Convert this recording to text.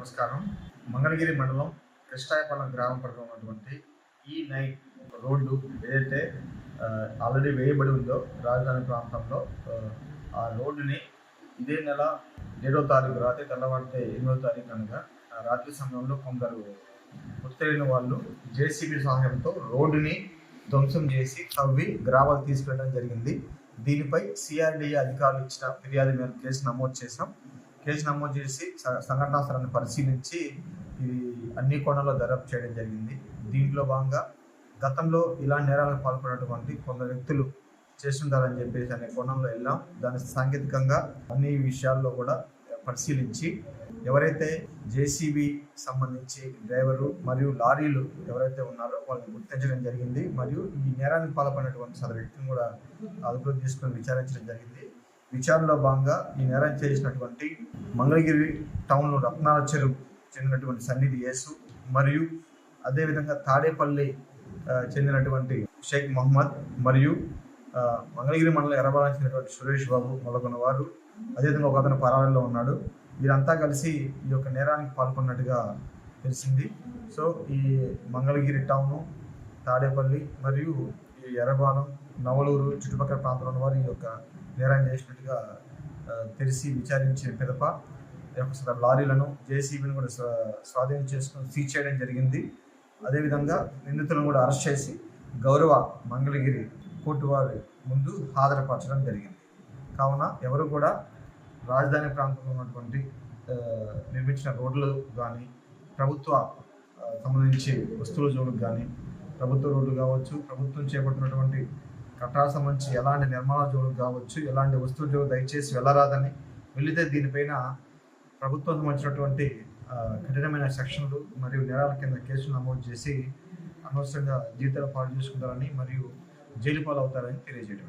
నమస్కారం. మంగళగిరి మండలం కృష్ణాయపాలెం గ్రామ పరిధిలో ఉన్నటువంటి ఈ నైట్ రోడ్డు ఏదైతే ఆల్రెడీ వేయబడి ఉందో రాజధాని ప్రాంతంలో ఆ, రోడ్డుని ఇదే నెల ఏడో తారీఖు రాత్రి తెల్లవారితే ఎనిమిదో తారీఖు అనగా రాత్రి సమయంలో కొందరు గుర్తెరిగిన వాళ్ళు జేసీబీ సహాయంతో రోడ్డుని ధ్వంసం చేసి తవ్వి గ్రామాలు తీసుకెళ్ళడం జరిగింది. దీనిపై సిఆర్డీఏ అధికారులు ఇచ్చిన ఫిర్యాదు మేరకు కేసు నమోదు చేశాం. కేసు నమోదు చేసి స- సంఘటనా స్థలాన్ని పరిశీలించి ఇది అన్ని కోణాల్లో దర్యాప్తు చేయడం జరిగింది. దీంట్లో భాగంగా గతంలో ఇలాంటి నేరాలకు పాల్పడినటువంటి కొందరు వ్యక్తులు చేస్తుంటారని చెప్పేసి అనే కోణంలో వెళ్ళాం. దాని సాంకేతికంగా అన్ని విషయాల్లో కూడా పరిశీలించి ఎవరైతే జేసీబీ సంబంధించి డ్రైవరు మరియు లారీలు ఎవరైతే ఉన్నారో వాళ్ళని గుర్తించడం జరిగింది. మరియు ఈ నేరానికి పాల్పడినటువంటి సదరు వ్యక్తిని కూడా అదుపులో తీసుకొని విచారించడం జరిగింది. విచారణలో భాగంగా ఈ నేరం చేసినటువంటి మంగళగిరి టౌన్లో రత్నాల చెరువు చెందినటువంటి సన్నిధి యేసు మరియు అదేవిధంగా తాడేపల్లి చెందినటువంటి షేక్ మహమ్మద్ మరియు మంగళగిరి మండలం ఎర్రబాలం చెందినటువంటి సురేష్ బాబు మొదలగున్న వారు అదేవిధంగా ఒక అతను పరారీలో ఉన్నాడు. వీరంతా కలిసి ఈ యొక్క నేరానికి పాల్గొన్నట్టుగా తెలిసింది. సో ఈ మంగళగిరి టౌను తాడేపల్లి మరియు ఈ ఎర్రబాలెం నవలూరు చుట్టుపక్కల ప్రాంతంలో ఉన్న వారు ఈ యొక్క నేరాన్ని చేసినట్టుగా తెలిసి విచారించిన పిదప యొక్క లారీలను జేసీబీని కూడా స్వా- స్వాధీనం చేసుకుని సీజ్ చేయడం జరిగింది. అదేవిధంగా నిందితులను కూడా అరెస్ట్ చేసి గౌరవ మంగళగిరి కోర్టు వారి ముందు హాజరుపరచడం జరిగింది. కావున ఎవరు కూడా రాజధాని ప్రాంతంలో ఉన్నటువంటి నిర్మించిన రోడ్లు కానీ ప్రభుత్వ సంబంధించి వస్తువుల జోడుకు కానీ ప్రభుత్వ రోడ్లు కావచ్చు ప్రభుత్వం చేపట్టినటువంటి కట్టా సంబంధించి ఎలాంటి నిర్మాణ జోలు కావచ్చు ఎలాంటి వస్తువులు దయచేసి వెళ్ళరాదని వెళితే దీనిపైన ప్రభుత్వం సంబంధించినటువంటి కఠినమైన సెక్షన్లు మరియు నేరాల కింద కేసులు నమోదు చేసి అనవసరంగా జీవితాలు పాలు చేసుకుంటారని మరియు జైలు పాలు అవుతారని తెలియజేయడం